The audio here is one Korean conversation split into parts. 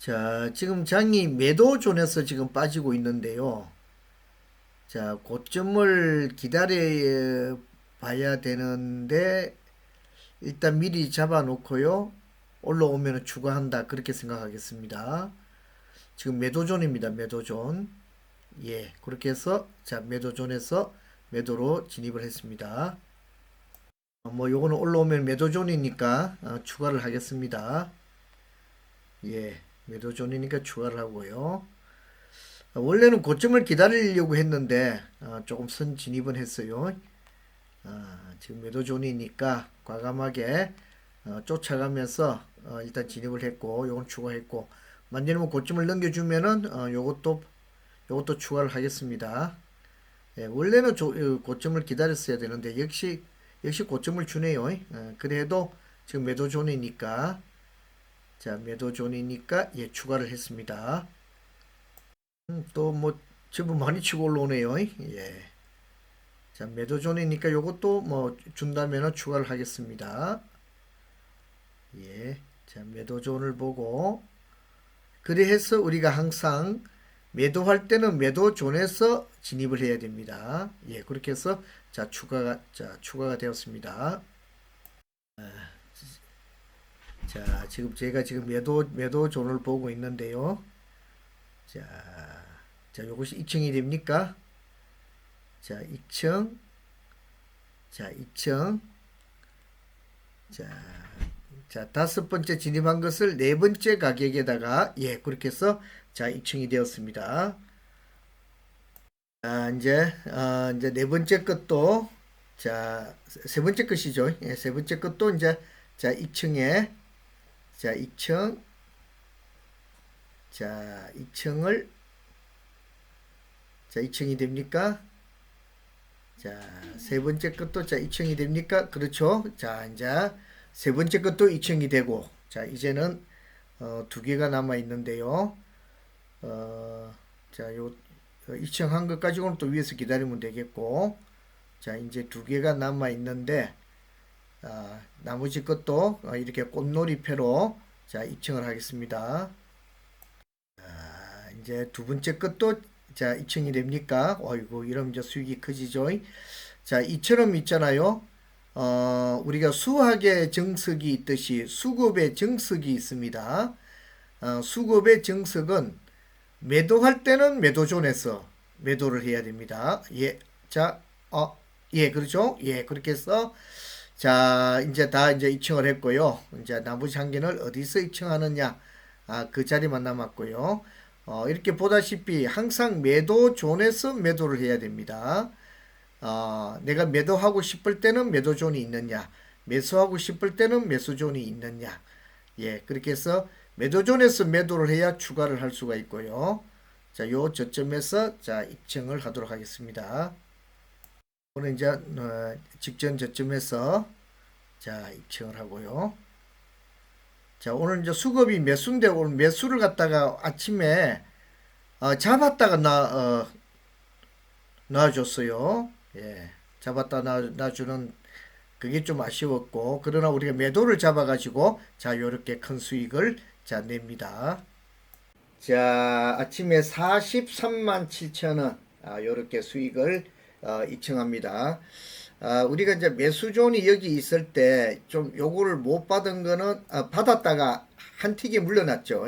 자, 지금 장이 매도존에서 지금 빠지고 있는데요. 자, 고점을 기다려 봐야 되는데 일단 미리 잡아 놓고요. 올라오면 추가한다. 그렇게 생각하겠습니다. 지금 매도존입니다. 매도존. 예, 그렇게 해서 자, 매도존에서 매도로 진입을 했습니다. 어, 뭐 요거는 올라오면 매도존이니까 어, 추가를 하겠습니다. 예, 매도존이니까 추가를 하고요. 어, 원래는 고점을 기다리려고 했는데 어, 조금 선 진입은 했어요. 아, 지금 매도존이니까 과감하게 어, 쫓아가면서 어, 일단 진입을 했고 요건 추가했고 만약에 고점을 넘겨주면은 어, 요것도 요것도 추가를 하겠습니다. 예, 원래는 조- 어, 고점을 기다렸어야 되는데 역시 역시 고점을 주네요. 어, 그래도 지금 매도존이니까 자 매도존이니까 예 추가를 했습니다. 음, 또뭐 제법 많이 치고 올라오네요. 예. 자 매도존이니까 요것도 뭐 준다면은 추가를 하겠습니다. 예. 자 매도존을 보고 그래서 우리가 항상 매도할 때는 매도존에서 진입을 해야 됩니다. 예, 그렇게 해서 자 추가가 자 추가가 되었습니다. 아, 자 지금 제가 지금 매도 매도 존을 보고 있는데요. 자, 자 요것이 2층이 됩니까? 자 2층, 자 2층, 자, 자 다섯 번째 진입한 것을 네 번째 가격에다가 예 그렇게 해서 자 2층이 되었습니다. 자, 이제, 어, 이제 네 번째 것도, 자, 세- 세 번째 것이죠. 예, 세 번째 것도 이제, 자, 2층에, 자, 2층, 자, 2층을, 자, 2층이 됩니까? 자, 세 번째 것도, 자, 2층이 됩니까? 그렇죠. 자, 이제, 세 번째 것도 2층이 되고, 자, 이제는, 어, 두 개가 남아 있는데요. 어, 자, 요, 2층 한 것 가지고는 또 위에서 기다리면 되겠고, 자, 이제 두 개가 남아 있는데, 아, 나머지 것도 어, 이렇게 꽃놀이패로 자, 2층을 하겠습니다. 아, 이제 두 번째 것도 자, 2층이 됩니까? 어이구, 이러면 이제 수익이 커지죠. 자, 이처럼 있잖아요. 어, 우리가 수학의 정석이 있듯이 수급의 정석이 있습니다. 어, 수급의 정석은 매도할 때는 매도존에서 매도를 해야 됩니다. 예, 자, 어, 예, 그렇죠? 예, 그렇게 해서 자, 이제 다 이제 2층을 했고요. 이제 나머지 한 개는 어디서 2층 하느냐? 아, 그 자리만 남았고요. 어, 이렇게 보다시피 항상 매도 존에서 매도를 해야 됩니다. 어, 내가 매도하고 싶을 때는 매도 존이 있느냐? 매수하고 싶을 때는 매수 존이 있느냐? 예, 그렇게 해서 매도 존에서 매도를 해야 추가를 할 수가 있고요. 자, 요 저점에서 자, 입증을 하도록 하겠습니다. 오늘 이제 어, 직전 저점에서 자, 입증을 하고요. 자, 오늘 이제 수급이 매수인데 오늘 매수를 갖다가 아침에 어, 잡았다가 나 어, 놔줬어요. 예, 잡았다 놔, 놔주는 그게 좀 아쉬웠고 그러나 우리가 매도를 잡아가지고 자 요렇게 큰 수익을 자 냅니다. 자 아침에 43만 7천 원 아, 요렇게 수익을 어, 입증합니다. 아, 우리가 이제 매수존이 여기 있을 때 좀 요거를 못 받은 거는 아, 받았다가 한 틱에 물러났죠.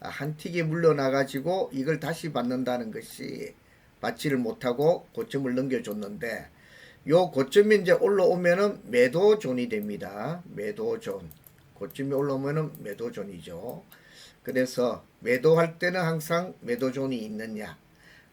아, 한 틱에 물러나가지고 이걸 다시 받는다는 것이 받지를 못하고 고점을 넘겨줬는데 요 고점이 이제 올라오면은 매도존이 됩니다. 매도존. 고점이 올라오면은 매도존이죠. 그래서 매도할 때는 항상 매도존이 있느냐.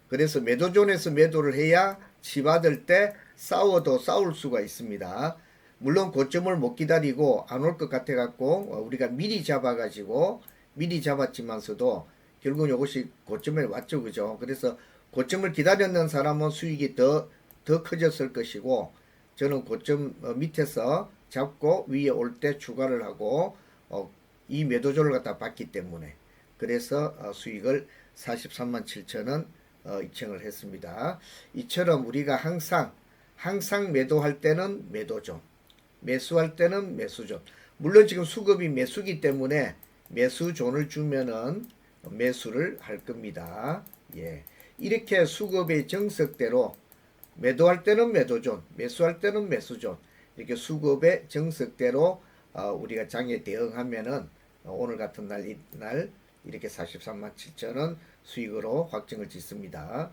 그래서 매도존에서 매도를 해야 치받을 때 싸워도 싸울 수가 있습니다. 물론 고점을 못 기다리고 안 올 것 같아 갖고 어, 우리가 미리 잡아 가지고 미리 잡았지만서도 결국 이것이 고점에 왔죠. 그죠? 그래서 고점을 기다렸는 사람은 수익이 더, 더 커졌을 것이고, 저는 고점 어, 밑에서 잡고 위에 올 때 추가를 하고, 어, 이 매도조를 갖다 받기 때문에, 그래서 어, 수익을 43만 7천원 어, 입증을 했습니다. 이처럼 우리가 항상, 항상 매도할 때는 매도존, 매수할 때는 매수존. 물론 지금 수급이 매수기 때문에 매수존을 주면은 매수를 할 겁니다. 예. 이렇게 수급의 정석대로 매도할 때는 매도존, 매수할 때는 매수존 이렇게 수급의 정석대로 어, 우리가 장에 대응하면은 어, 오늘 같은 날, 이- 날 이렇게 43만 7천 원 수익으로 확정을 짓습니다.